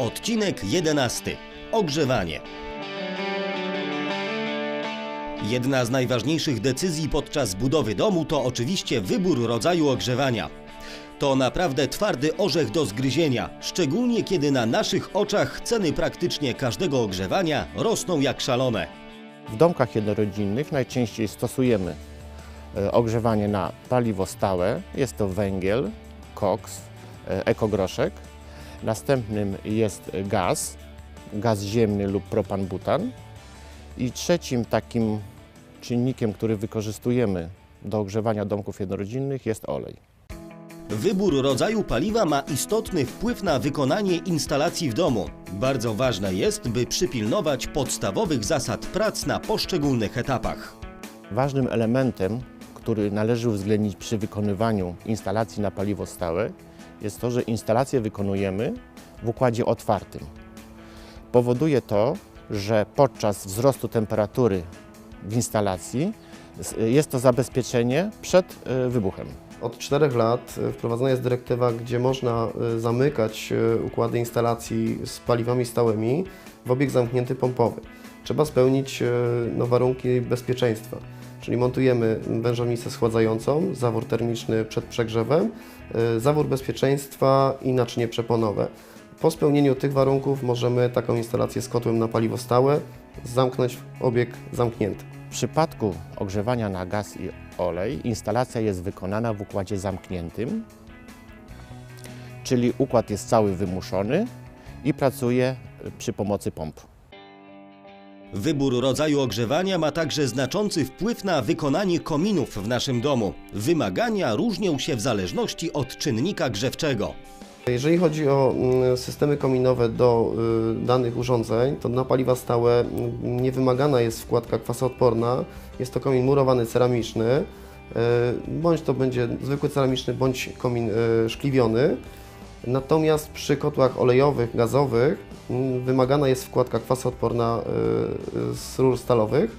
Odcinek 11. Ogrzewanie. Jedna z najważniejszych decyzji podczas budowy domu to oczywiście wybór rodzaju ogrzewania. To naprawdę twardy orzech do zgryzienia, szczególnie kiedy na naszych oczach ceny praktycznie każdego ogrzewania rosną jak szalone. W domkach jednorodzinnych najczęściej stosujemy e, ogrzewanie na paliwo stałe. Jest to węgiel, koks, e, ekogroszek. Następnym jest gaz, gaz ziemny lub propan-butan. I trzecim takim czynnikiem, który wykorzystujemy do ogrzewania domków jednorodzinnych jest olej. Wybór rodzaju paliwa ma istotny wpływ na wykonanie instalacji w domu. Bardzo ważne jest, by przypilnować podstawowych zasad prac na poszczególnych etapach. Ważnym elementem, który należy uwzględnić przy wykonywaniu instalacji na paliwo stałe, jest to, że instalację wykonujemy w układzie otwartym. Powoduje to, że podczas wzrostu temperatury w instalacji jest to zabezpieczenie przed e, wybuchem. Od czterech lat e, wprowadzona jest dyrektywa, gdzie można e, zamykać układy instalacji z paliwami stałymi w obieg zamknięty pompowy. Trzeba spełnić no, warunki bezpieczeństwa, czyli montujemy wężownicę schładzającą, zawór termiczny przed przegrzewem, e, zawór bezpieczeństwa i naczynie przeponowe. Po spełnieniu tych warunków możemy taką instalację z kotłem na paliwo stałe zamknąć w obieg zamknięty. W przypadku ogrzewania na gaz i olej instalacja jest wykonana w układzie zamkniętym, czyli układ jest cały wymuszony i pracuje przy pomocy pomp. Wybór rodzaju ogrzewania ma także znaczący wpływ na wykonanie kominów w naszym domu. Wymagania różnią się w zależności od czynnika grzewczego. Jeżeli chodzi o mm, systemy kominowe do y, danych urządzeń, to na paliwa stałe mm, nie wymagana jest wkładka kwasoodporna. Jest to komin murowany ceramiczny, y, bądź to będzie zwykły ceramiczny, bądź komin y, szkliwiony. Natomiast przy kotłach olejowych, gazowych wymagana jest wkładka kwasoodporna y, y, z rur stalowych,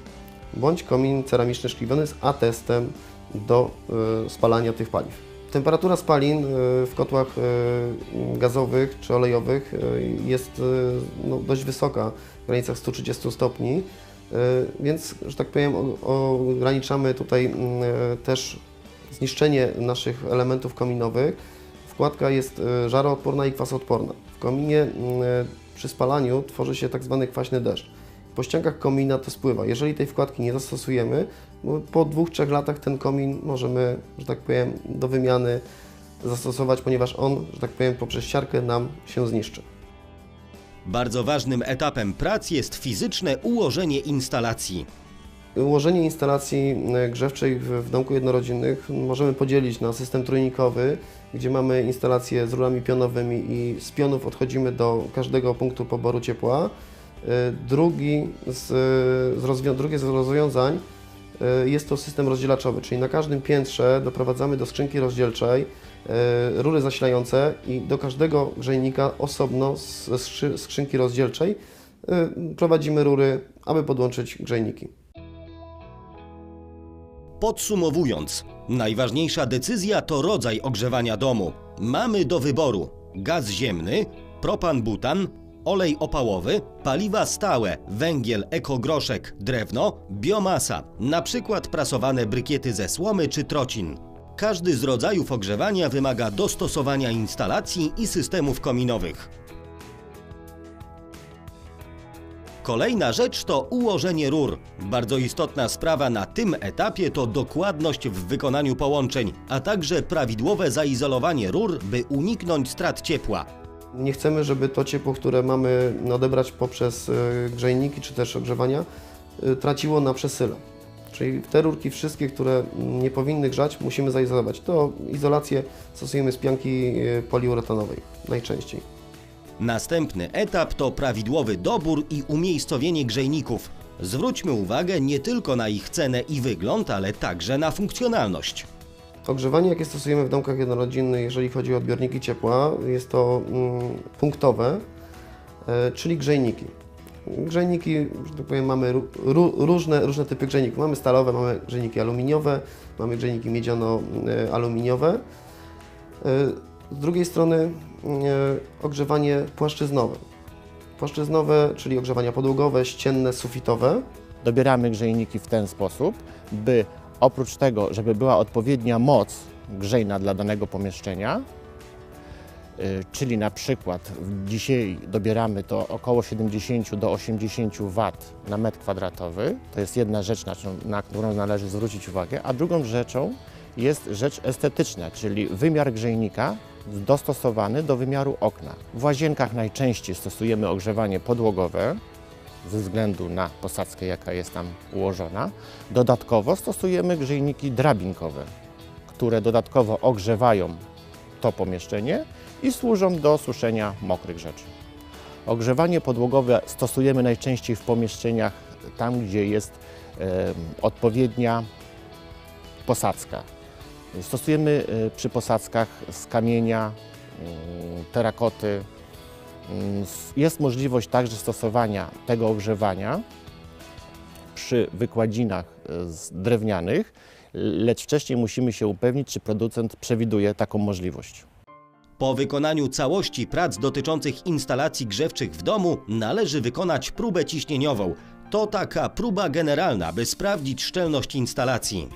bądź komin ceramiczny szkliwiony z atestem do y, spalania tych paliw. Temperatura spalin w kotłach gazowych czy olejowych jest no, dość wysoka, w granicach 130 stopni, więc, że tak powiem, ograniczamy tutaj y, też zniszczenie naszych elementów kominowych. Wkładka jest żaroodporna i kwasoodporna. W kominie y, przy spalaniu tworzy się tak zwany kwaśny deszcz. Po ściankach komina to spływa. Jeżeli tej wkładki nie zastosujemy, po dwóch, trzech latach ten komin możemy, że tak powiem, do wymiany zastosować, ponieważ on, że tak powiem, poprzez siarkę nam się zniszczy. Bardzo ważnym etapem prac jest fizyczne ułożenie instalacji. Ułożenie instalacji e, grzewczej w, domku jednorodzinnych możemy podzielić na system trójnikowy, gdzie mamy instalacje z rurami pionowymi i z pionów odchodzimy do każdego punktu poboru ciepła. E, Drugi z, z, rozwią- drugie z rozwiązań e, jest to system rozdzielaczowy, czyli na każdym piętrze doprowadzamy do skrzynki rozdzielczej rury zasilające i do każdego grzejnika osobno z skrzynki rozdzielczej prowadzimy rury, aby podłączyć grzejniki. Podsumowując, najważniejsza decyzja to rodzaj ogrzewania domu. Mamy do wyboru gaz ziemny, propan-butan, olej opałowy, paliwa stałe, węgiel, ekogroszek, drewno, biomasa, na przykład prasowane brykiety ze słomy czy trocin. Każdy z rodzajów ogrzewania wymaga dostosowania instalacji i systemów kominowych. Kolejna rzecz to ułożenie rur. Bardzo istotna sprawa na tym etapie to dokładność w wykonaniu połączeń, a także prawidłowe zaizolowanie rur, by uniknąć strat ciepła. Nie chcemy, żeby to ciepło, które mamy odebrać poprzez y, grzejniki czy też ogrzewania, y, traciło na przesyle. Czyli te rurki wszystkie, które mm, nie powinny grzać, musimy zaizolować. To izolację stosujemy z pianki y, poliuretanowej najczęściej. Następny etap to prawidłowy dobór i umiejscowienie grzejników. Zwróćmy uwagę nie tylko na ich cenę i wygląd, ale także na funkcjonalność. Ogrzewanie, jakie stosujemy w domkach jednorodzinnych, jeżeli chodzi o odbiorniki ciepła, jest to mm, punktowe, e, czyli grzejniki. Grzejniki, że tak powiem, mamy ró- ró- różne, różne typy grzejników. Mamy stalowe, mamy grzejniki aluminiowe, mamy grzejniki miedziano-aluminiowe. E, Z drugiej strony e, ogrzewanie płaszczyznowe. Płaszczyznowe, czyli ogrzewania podłogowe, ścienne, sufitowe. Dobieramy grzejniki w ten sposób, by oprócz tego, żeby była odpowiednia moc grzejna dla danego pomieszczenia, y, czyli na przykład dzisiaj dobieramy to około 70 do 80 W na metr kwadratowy. To jest jedna rzecz, na, na którą należy zwrócić uwagę, a drugą rzeczą jest rzecz estetyczna, czyli wymiar grzejnika dostosowany do wymiaru okna. W łazienkach najczęściej stosujemy ogrzewanie podłogowe, ze względu na posadzkę, jaka jest tam ułożona. Dodatkowo stosujemy grzejniki drabinkowe, które dodatkowo ogrzewają to pomieszczenie i służą do suszenia mokrych rzeczy. Ogrzewanie podłogowe stosujemy najczęściej w pomieszczeniach tam, gdzie jest em, odpowiednia posadzka. Stosujemy e, przy posadzkach z kamienia, mm, terakoty, s- Jest możliwość także stosowania tego ogrzewania przy wykładzinach z drewnianych, lecz wcześniej musimy się upewnić, czy producent przewiduje taką możliwość. Po wykonaniu całości prac dotyczących instalacji grzewczych w domu należy wykonać próbę ciśnieniową. To taka próba generalna, by sprawdzić szczelność instalacji.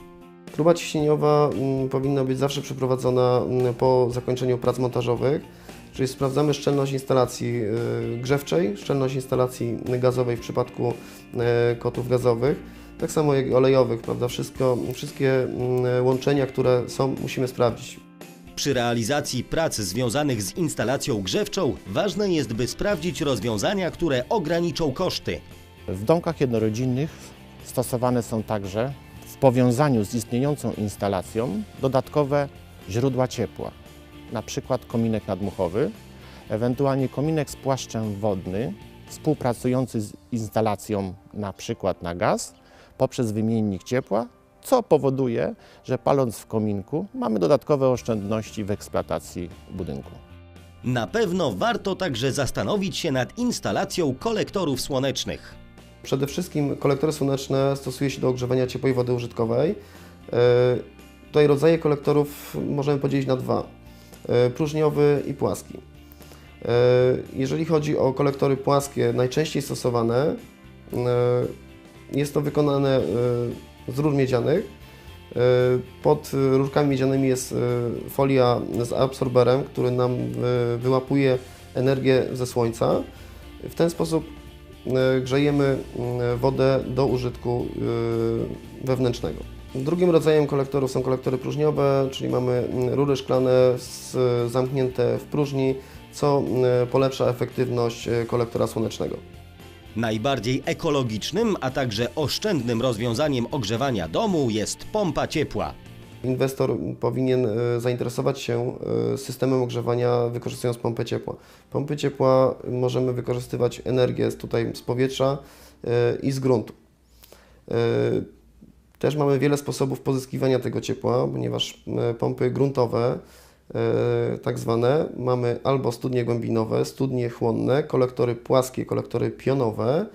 Próba ciśnieniowa mm, powinna być zawsze przeprowadzona mm, po zakończeniu prac montażowych, czyli sprawdzamy szczelność instalacji y, grzewczej, szczelność instalacji gazowej w przypadku y, kotów gazowych, tak samo jak i olejowych, prawda? Wszystko, wszystkie mm, łączenia, które są, musimy sprawdzić. Przy realizacji prac związanych z instalacją grzewczą ważne jest, by sprawdzić rozwiązania, które ograniczą koszty. W domkach jednorodzinnych stosowane są także w powiązaniu z istniejącą instalacją dodatkowe źródła ciepła, na przykład kominek nadmuchowy, ewentualnie kominek z płaszczem wodny współpracujący z instalacją na przykład na gaz poprzez wymiennik ciepła, co powoduje, że paląc w kominku mamy dodatkowe oszczędności w eksploatacji budynku. Na pewno warto także zastanowić się nad instalacją kolektorów słonecznych. Przede wszystkim kolektory słoneczne stosuje się do ogrzewania ciepłej wody użytkowej. E, Tutaj rodzaje kolektorów możemy podzielić na dwa: e, próżniowy i płaski. E, Jeżeli chodzi o kolektory płaskie, najczęściej stosowane, jest to wykonane z rur miedzianych. Pod rurkami miedzianymi jest folia z absorberem, który nam wyłapuje energię ze słońca. W ten sposób grzejemy e, wodę do użytku e, wewnętrznego. Drugim rodzajem kolektorów są kolektory próżniowe, czyli mamy rury szklane zamknięte w próżni, co polepsza efektywność kolektora słonecznego. Najbardziej ekologicznym, a także oszczędnym rozwiązaniem ogrzewania domu jest pompa ciepła. Inwestor powinien e, zainteresować się e, systemem ogrzewania wykorzystując pompę ciepła. Pompy ciepła możemy wykorzystywać energię z, tutaj z powietrza e, i z gruntu. Też mamy wiele sposobów pozyskiwania tego ciepła, ponieważ pompy gruntowe, tak zwane, mamy albo studnie głębinowe, studnie chłonne, kolektory płaskie, kolektory pionowe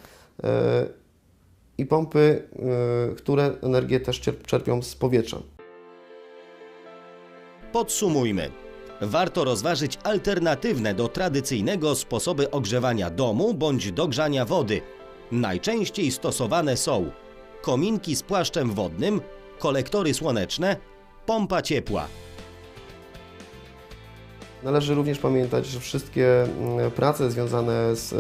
i pompy, które energię też czerpią z powietrza. Podsumujmy. Warto rozważyć alternatywne do tradycyjnego sposoby ogrzewania domu bądź dogrzania wody. Najczęściej stosowane są kominki z płaszczem wodnym, kolektory słoneczne, pompa ciepła. Należy również pamiętać, że wszystkie mm, prace związane z e,